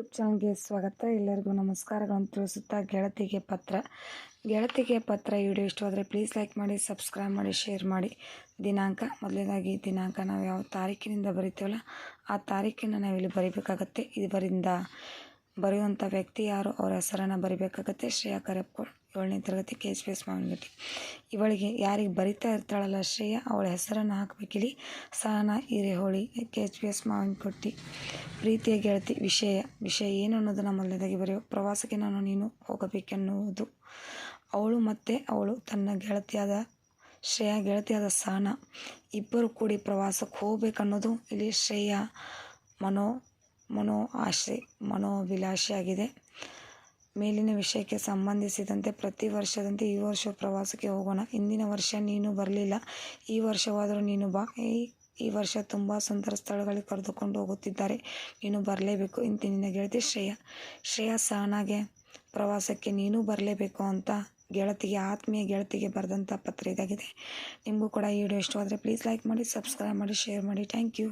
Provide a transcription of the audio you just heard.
YouTube ಚಾನಲ್ಗೆ ಸ್ವಾಗತ. ಎಲ್ಲರಿಗೂ ನಮಸ್ಕಾರಗಳನ್ನು ತಿಳಿಸುತ್ತಾ ಗೆಳತಿಗೆ ಪತ್ರ. ಗೆಳತಿಗೆ ಪತ್ರ ವಿಡಿಯೋ ಇಷ್ಟವಾದರೆ ಪ್ಲೀಸ್ ಲೈಕ್ ಮಾಡಿ ಸಬ್ಸ್ಕ್ರೈಬ್ ಮಾಡಿ ಶೇರ್ ಮಾಡಿ. ದಿನಾಂಕ, ಮೊದಲನೇದಾಗಿ ದಿನಾಂಕ ನಾವು ಯಾವ ತಾರೀಕಿನಿಂದ ಬರಿತೀವಲ್ಲ, ಆ ತಾರೀಕಿನ ನಾವಿಲ್ಲಿ ಬರಿಬೇಕಾಗತ್ತೆ. ಇದರಿಂದ ಬರೆಯುವಂಥ ವ್ಯಕ್ತಿ ಯಾರು, ಅವರ ಹೆಸರನ್ನು ಬರಿಬೇಕಾಗತ್ತೆ. ಶ್ರೇಯಾ ಕರೆಪ್ಕೋಳ್ ಏಳನೇ ತರಗತಿ K H P S Mavanagatti ಇವಳಿಗೆ ಯಾರಿಗೆ ಬರಿತಾ ಇರ್ತಾಳಲ್ಲ ಶ್ರೇಯ, ಅವಳ ಹೆಸರನ್ನು ಹಾಕಬೇಕಿಲ್ಲಿ Sahana Hireholi K H P S Mavinakatti ಪ್ರೀತಿಯ ಗೆಳತಿ ವಿಷಯ ವಿಷಯ ಏನು ಅನ್ನೋದನ್ನು ಮೊದಲನೇದಾಗಿ ಬರೆಯೋ, ಪ್ರವಾಸಕ್ಕೆ ನಾನು ನೀನು ಹೋಗಬೇಕೆನ್ನುವುದು. ಅವಳು ಮತ್ತು ಅವಳು, ತನ್ನ ಗೆಳತಿಯಾದ ಶ್ರೇಯ, ಗೆಳತಿಯಾದ ಸಹನ, ಇಬ್ಬರು ಕೂಡಿ ಪ್ರವಾಸಕ್ಕೆ ಹೋಗಬೇಕನ್ನೋದು ಇಲ್ಲಿ ಶ್ರೇಯ ಮನೋ ಮನೋ ಆಶೆ, ಮನೋಭಿಲಾಷೆಯಾಗಿದೆ. ಮೇಲಿನ ವಿಷಯಕ್ಕೆ ಸಂಬಂಧಿಸಿದಂತೆ ಪ್ರತಿ ವರ್ಷದಂತೆ ಈ ವರ್ಷ ಪ್ರವಾಸಕ್ಕೆ ಹೋಗೋಣ. ಹಿಂದಿನ ವರ್ಷ ನೀನು ಬರಲಿಲ್ಲ, ಈ ವರ್ಷವಾದರೂ ನೀನು ಬಾ. ಈ ವರ್ಷ ತುಂಬ ಸುಂದರ ಸ್ಥಳಗಳಿಗೆ ಕರೆದುಕೊಂಡು ಹೋಗುತ್ತಿದ್ದಾರೆ. ನೀನು ಬರಲೇಬೇಕು ಇಂತಿ ನಿನ್ನ ಗೆಳತಿ ಶ್ರೇಯ. ಶ್ರೇಯ ಸಹನಾಗೆ ಪ್ರವಾಸಕ್ಕೆ ನೀನು ಬರಲೇಬೇಕು ಅಂತ ಗೆಳತಿಗೆ, ಆತ್ಮೀಯ ಗೆಳತಿಗೆ ಬರೆದಂಥ ಪತ್ರ ಇದಾಗಿದೆ. ನಿಮಗೂ ಕೂಡ ಈ ವಿಡಿಯೋ ಇಷ್ಟವಾದರೆ ಪ್ಲೀಸ್ ಲೈಕ್ ಮಾಡಿ ಸಬ್ಸ್ಕ್ರೈಬ್ ಮಾಡಿ ಶೇರ್ ಮಾಡಿ. Thank you